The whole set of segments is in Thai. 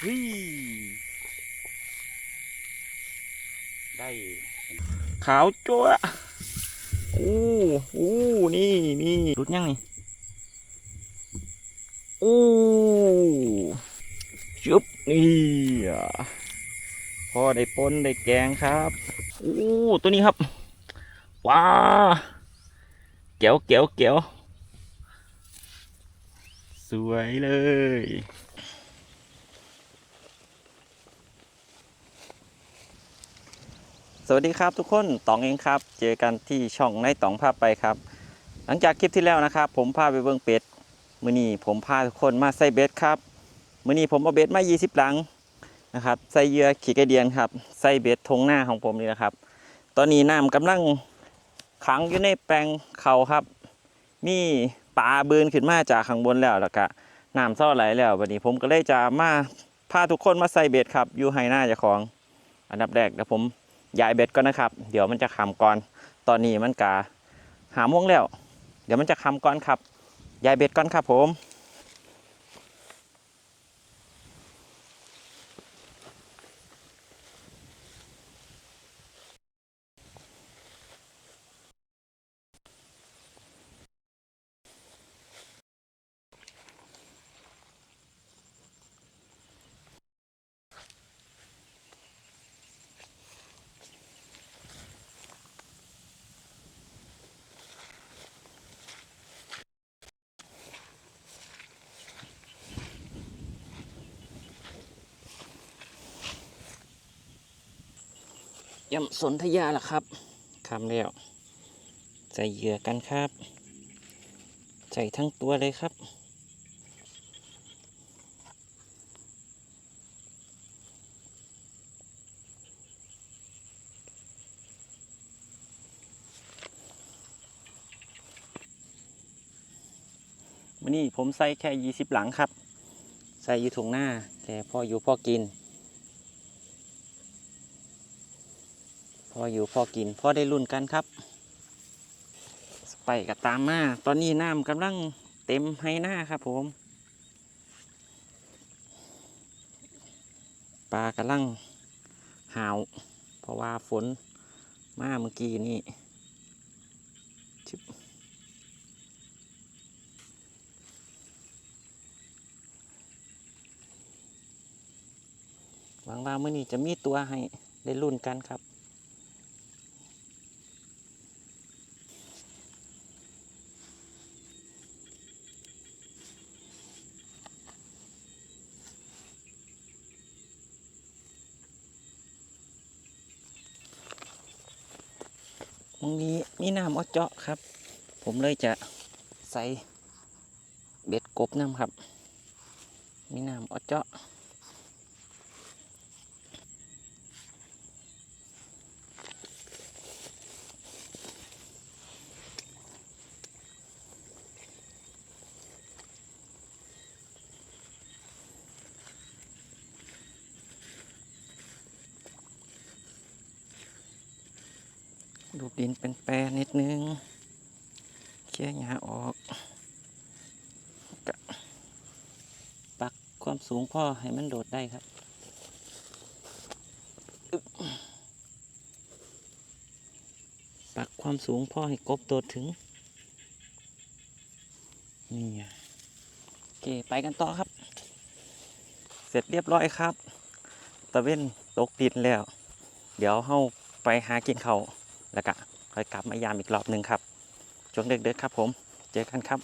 เฮ้ยได้ขาวจั๊วะอู้อู้นี่นี่รุดยังนี่อู้ชุบนี่อะพอได้ปนได้แกงครับอู้ตัวนี้ครับว้าเก๋วเก๋วเก๋วสวยเลย สวัสดีครับทุกคนตองเองครับ เจอกันที่ช่องในตองภาพไปครับ หลังจากคลิปที่แล้วนะครับ ผมพาไปเบิ้งเป็ดมือนี้ผมพาทุกคนมาใส่เบ็ดครับมือนี้ผมเอาเบ็ดมา 20 หลังนะครับใส่เหยื่อขีกระเดียนครับใส่เบ็ดทงหน้าของผมนี่นะครับ ตอนนี้น้ำกำลังขังอยู่ในแปลงเขาครับ มีปลาเบืนขึ้นมาจากข้างบนแล้วแล้วก็น้ำเท่าไหลแล้ววันนี้ผมก็เลยจะมาพาทุกคนมาใส่เบ็ดครับอยู่ไฮหน้าเจ้าของ อันดับแรกเดี๋ยวผม ย้ายเบ็ดก่อนนะครับ เดี๋ยวมันจะคำก่อน ตอนนี้มันกาหาโม่วงแล้ว เดี๋ยวมันจะคำก่อนครับย้ายเบ็ดก่อนครับผม ยำสนธยาล่ะครับคำแล้ว ใส่เหยื่อกันครับ ใส่ทั้งตัวเลยครับ วันนี้ผมใส่แค่ยี่สิบหลังครับ ใส่อยู่ถุงหน้าแค่พออยู่พอกิน ออยู่พอกินพอได้รุ่นกันครับ ไปกับตามมา ตอนนี้น้ำกำลังเต็มให้หน้าครับผม ปลากำลังหาว เพราะว่าฝนมาเมื่อกี้นี่ชึบหวังว่าเมื่อนี้จะมีตัวให้ได้รุ่นกันครับ ตรงนี้มีน้ำอดเจาะครับ ผมเลยจะใส่เบ็ดกบน้ำครับ มีน้ำอดเจาะ ดูดินเป็นแปรนิดนึงเคี่ยร์หญ้าออกปักความสูงพ่อให้มันโดดได้ครับปักความสูงพ่อให้กบโดดถึง นี่โอเค ไปกันต่อครับ เสร็จเรียบร้อยครับ ตะเว้นตกดินแล้ว เดี๋ยวเฮาไปหากินเขาว แล้วก็ค่อยกลับมายามอีกรอบหนึ่งครับช่วงเด็กๆครับ ผมเจอกันครับ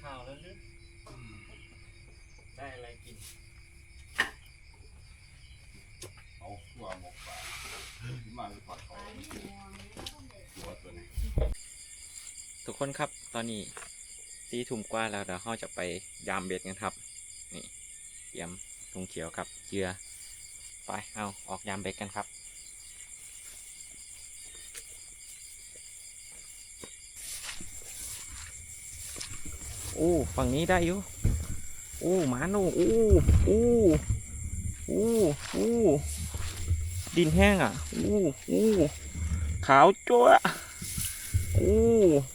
ข้าวแล้วลึกได้อะไรกิน เอาขัวหมกปลาที่มาคือผัดเขาขัวตัวนี้ ทุกคนครับ ตอนนี้ตีทุ่มกว่าแล้วเดี๋ยวเราจะไปยามเบ็ดกันครับ นี่เตรียมถุงเขียวครับเจือไปเอาออกยามเบ็ดกันครับอู้ฝั่งนี้ได้อยู่อู้หมาหนูอู้อู้อู้อู้ดินแห้งอะอู้อู้ขาวจั๊วอู้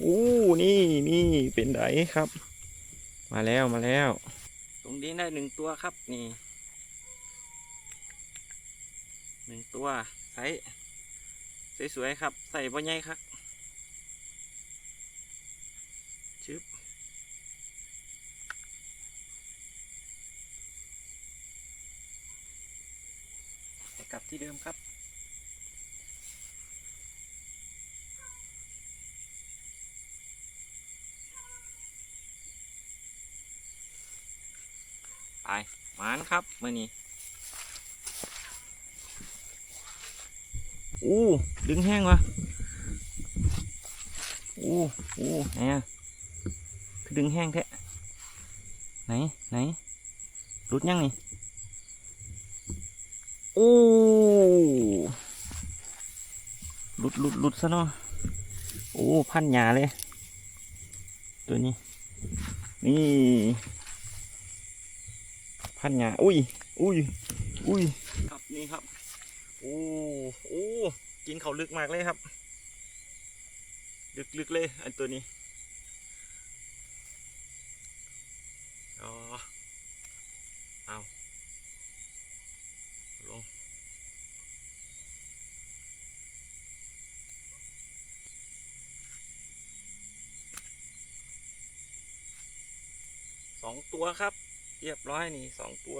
อู้ นี่นี่เป็นไดครับ มาแล้วมาแล้ว ตรงนี้ได้หนึ่งตัวครับนี่หนึ่งตัวไซส์สวยๆครับ ใส่บ่ใหญ่ครับชึบกลับที่เดิมครับ ไปมานครับมื่อนี้อู้ดึงแห้งวะอู้อู้ไหนอะคือดึงแห้งแท้ไหนไหนรุดยังนี่อู้หลุดหลุดหลุดซะเนาะโอ้ พันหยาเลย ตัวนี้ นี่ พันหยาอุ้ย อุ้ย อุ้ย ครับนี่ครับ โอ้โอ้กินเขาลึกมากเลยครับ ลึกลึกเลยอันตัวนี้อ๋อเอาลงสองตัวครับ เรียบร้อยนี่สองตัว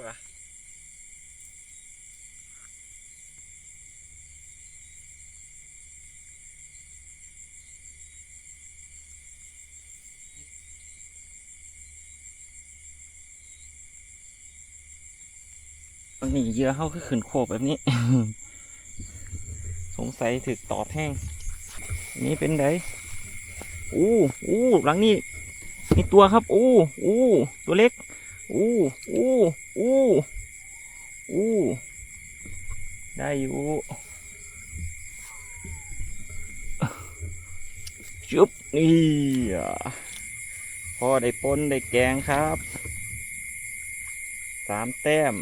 อันนี้เยื่อเข้าคือขืนโขบแบบนี้ สงสัยถึกตอดแห้งอันนี้เป็นไดอู้อู้หลังนี้มีตัวครับ อู้อู้ตัวเล็ก อู้อู้อู้อู้ได้อยู่จุบนี่อะพอได้ปนได้แกงครับสามแต้ม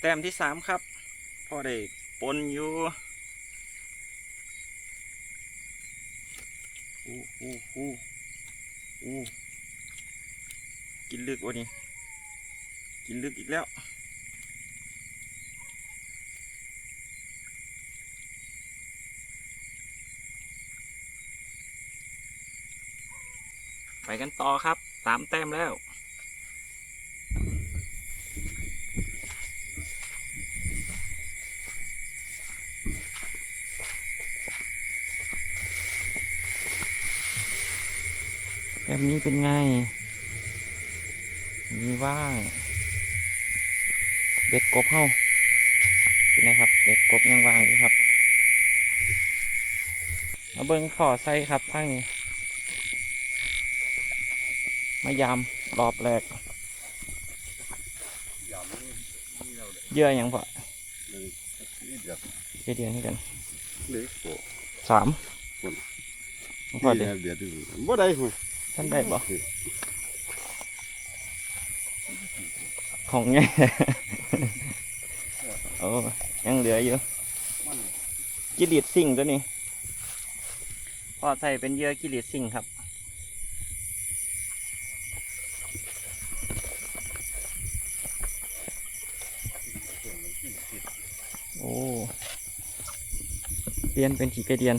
แต้มที่สามครับพอได้ปนอยู่อู้อู้อู้อู้ กินลึกวะนี่กินลึกอีกแล้วไปกันต่อครับสามแต้มแล้วแบบนี้เป็นไง มีว่างเบ็ดกบเข้าเป็นไงครับเบ็ดกบยังว่างอยู่ครับมาเบิ้งขอใส่ครับทางนี้ มายามรอบแรกยามนี้นี่เราเยื่ออย่างพอหนึ่งนี่เดือดเดียวให้กันเล็กโอ้สามคนพอดีนี่เดือดอยู่บ่ได้ห่วยท่านได้บ่ ของไงโอ้ยังเหลืออยู่กิริดซิ่งตัวนี้พอใส่เป็นเยื่อกิริดซิ่งครับโอ้เปลี่ยนเป็นขีกระเดียน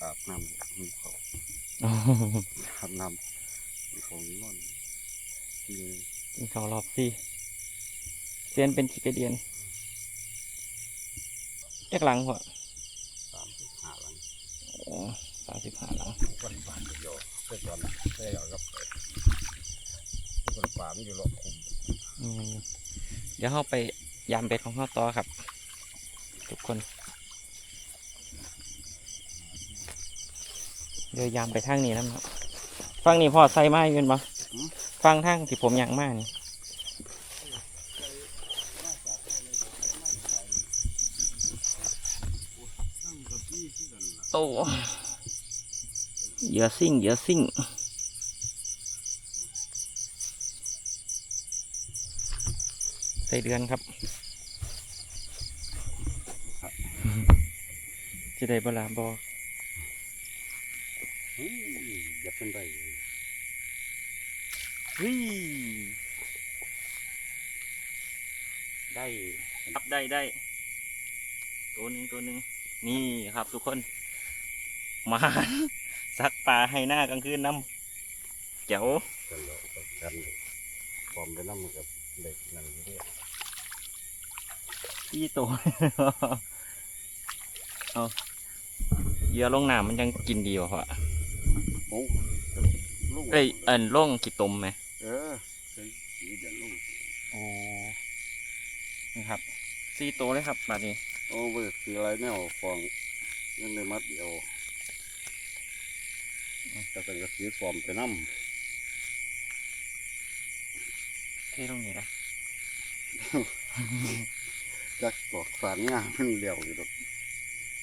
อาบน้ำ อาบน้ำมีของนอนนี่กินข้าวรอบสี่เปลี่ยนเป็นขี่กระเดียนแยกหลังหัวสามสิบห้าหลังโอ้สามสิบห้าหลังวันบานเดียวเพื่อตอนเพื่อเอากับคนป่ามันอยู่รอบคุมอืมเดี๋ยวเราไปยามเบ็ดของเราต่อครับ ทุกคน ดี๋ยวยามไปทางนี้แล้วครับฟังนี่พอใส่มาอยู่เป็นปะฟังทางที่ผมอยากมานี่โตเหยื่อซิ่งเหยื่อซิ่งใส่เดือนครับจะได้บลาบออืมอ ย่าเป็นไรวิได้ครับได้ได้ ตัวหนึ่งตัวหนึ่งนี่ครับทุกคนมาซักปลาให้หน้ากลางคืนน้ำเจ๋วกันแล้วก็กันพร้อมไปน้ำกับเด็กนั่นอยู่ด้วยพี่ตัวเอาเยื่อลงน้ำมันยังกินดีกว่าพอ โอ้ลูกเอ้ยเอินลงกี่ตมไหมเออใส่สีเดียวลูกโอ้นี่ครับสี่ตัวเลยครับแบบนี้โอ้เว้ยสีอะไรแนวฟองยังได้มัดเดียวจะเป็นกระสีฟอมไปน้เท่ลงนี่นะำจักตอกสารงามมันเลี้ยวอยู่ดอก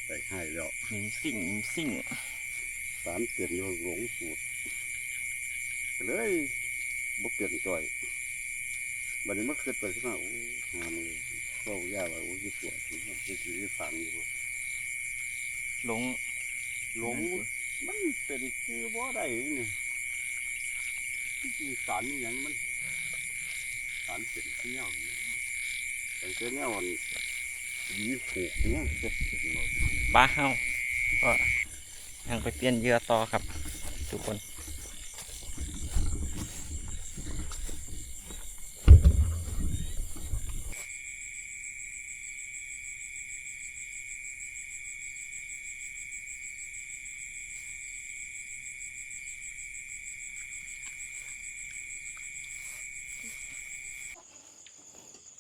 แต่ให้แล้ว หนิงสิ่งหนิงสิ่ง สารเปลี่ยนอยู่หลงสูตรก็เลยบ่เปลี่ยนจ่อยบัดนี้เมื่อคืนไปขึ้นมาโอ้หามือเฝ้ายาว่าโอ้ยปวดที่ว่าที่สิฝังอยู่บ่ลงหลงมันเป็นคือบ่ได้นี่มีสารอหย่างมันสารเป็นที่เงาอยู่แต่เจ้าเนี่ยมันยีผูกเนี่ยเสร็จหมดปลาเฮาก็ ยังไปเปลี่ยนเยื่อต่อครับ ทุกคน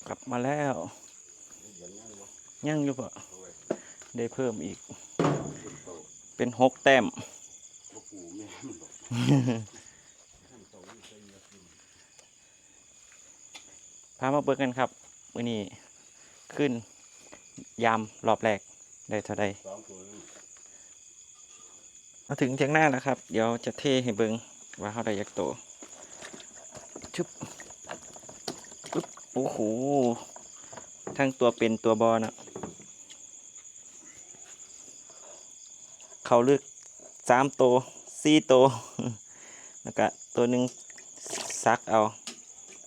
กลับมาแล้ว ยังอยู่ปะได้เพิ่มอีก เป็นหกแต้มพามาเบิกกันครับวันนี้ขึ้นยามรอบแรกได้เท่าใดมาถึงเทียงหน้าแล้วครับ เดี๋ยวจะเทให้เบิงว่าเขาได้ยักโตชุบปึ๊บโอ้โหทั้งตัวเป็นตัวบอนะ เขาเลือกสามตัวสี่ตัวแล้วก็ตัวหนึ่งซักเอา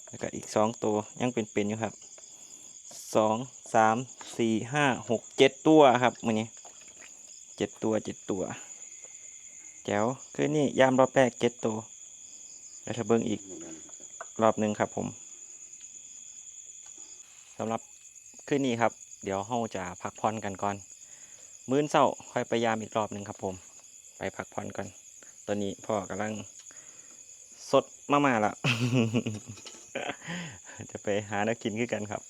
แล้วก็อีกสองตัวยังเป็นเป็นอยู่ครับสองสามสี่ห้าหกเจ็ดตัวครับมือนี้เจ็ดตัวเจ็ดตัวแจ๋วคือนี่ยามรอบแรกเจ็ดตัวแล้วถ้าเบิ้งอีกรอบหนึ่งครับผมสำหรับคืนนี้ครับ เดี๋ยวเราจะพักผ่อนกันก่อน มื้อเช้าค่อยไปยามอีกรอบหนึ่งครับผม ไปพักผ่อนก่อน ตอนนี้พ่อกำลังสดมามาละจะไปหาแนักกินขึ้นกันครับ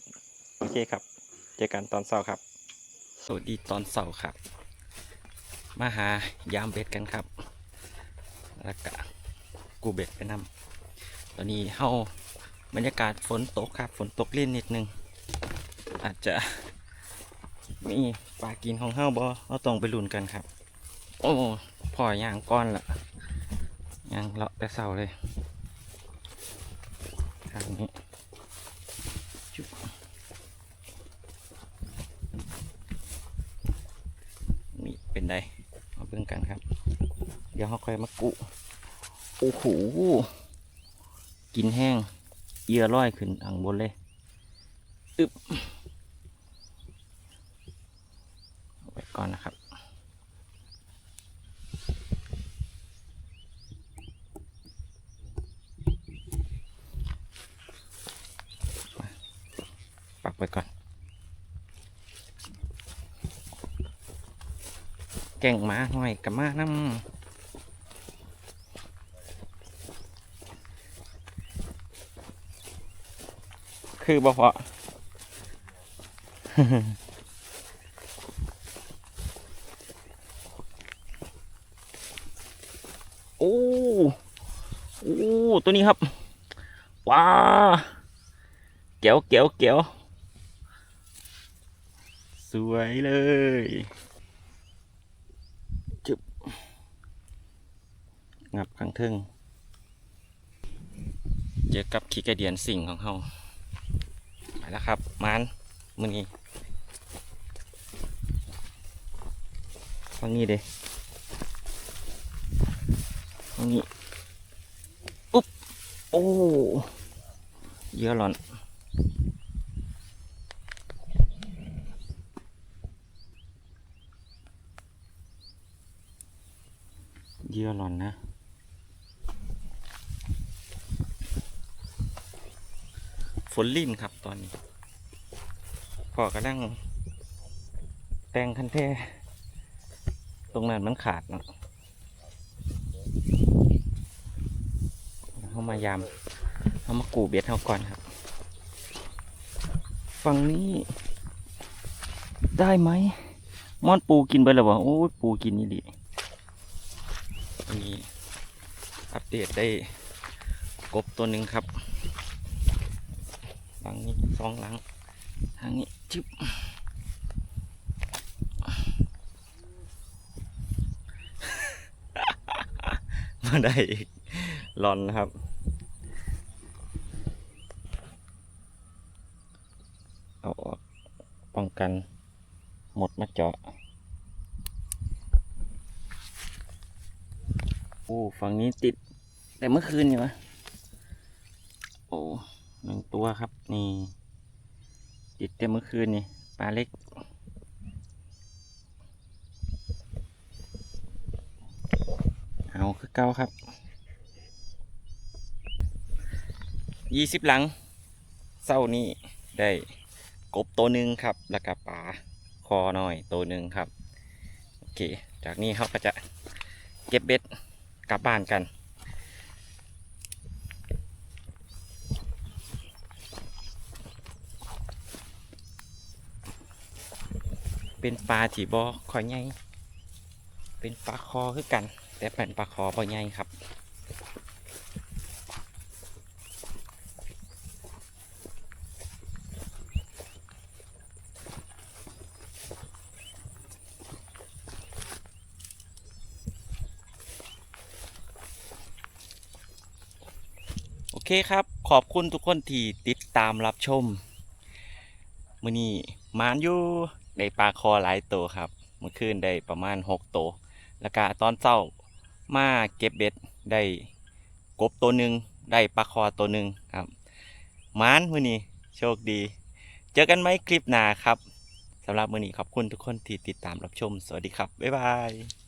โอเคครับ เจอกันตอนเช้าครับ สวัสดีตอนเช้าครับ มาหายามเบ็ดกันครับแล้วก็กูเบ็ดไปนำตอนนี้เฮาบรรยากาศฝนตกครับ ฝนตกลิ่นนิดนึง อาจจะ มีปลากินของเฮาบ่เราต้องไปลุ้นกันครับ โอ้พ่อย่างก้อนละย่างเลาะแต่เสาเลยทางนี้จุ๊บนี่เป็นไดมาเบิ่งกันครับ เดี๋ยวเราค่อยมากุโอ้โหกินแห้งเยื่อร้อยขึ้นอ่างบนเลยอึบเอาไว้ก่อนนะครับ ปักไว้ก่อน แก่งหมาหน่อยกับมาน้ำคือบ่พอ โอ้โอ้ ตัวนี้ครับ ว้าเก๋วเก๋วเก๋วสวยเลยจุบงับข้างทึ่งเจอกับขี้กระเดียนสิ่งของเฮาไปแล้วครับมานมือนี้ฟังนี้เด้ฟังนี้ โอ้เยอะหลอนเยื่อหลอนนะฝนลิ่นครับตอนนี้พ่อกำลังแต่งคันแท้ตรงนั้นมันขาดเนาะเข้ามายามเอามากูเบ็ดเท่าก่อนครับฝั่งนี้ ได้ไหมม่อนปูกินไปแล้ววะโอ้ยปูกินนี่ดิวันนี้อัปเดตได้กบตัวหนึ่งครับหลังนี้สองหลัง ทางนี้จึ๊บมาได้อีกหลอนนะครับ เอาออกป้องกันหมดมาเจาะโอ้ฝั่งนี้ติด แต่เมื่อคืนอยู่วะโอ้หนึ่งตัวครับนี่ ติดแต่เมื่อคืนนี่ปลาเล็กเอาคือเก้าครับยี่สิบหลังเศร้านี้ได้ กบตัวหนึ่งครับ แล้วก็ปลาคอหน้อยตัวหนึ่งครับ โอเค จากนี้เขาก็จะเก็บเบ็ดกลับบ้านกันเป็นปลาที่บอคอยใหญ่ เป็นปลาคอคือกัน แต่เป็นปลาคอบอใหญ่ครับ เคครับ ขอบคุณทุกคนที่ติดตามรับชมมื่อนี้มานอยู่ได้ปลาคอหลายตัวครับเมื่อคืนได้ประมาณหกตัวแล้วก็ตอนเช้ามาเก็บเบ็ดได้กบตัวหนึ่งได้ปลาคอตัวหนึ่งครับมานมื่อนี้โชคดี เจอกันไหมคลิปหน้าครับสำหรับมื่อนี้ขอบคุณทุกคนที่ติดตามรับชม สวัสดีครับ บ๊ายบาย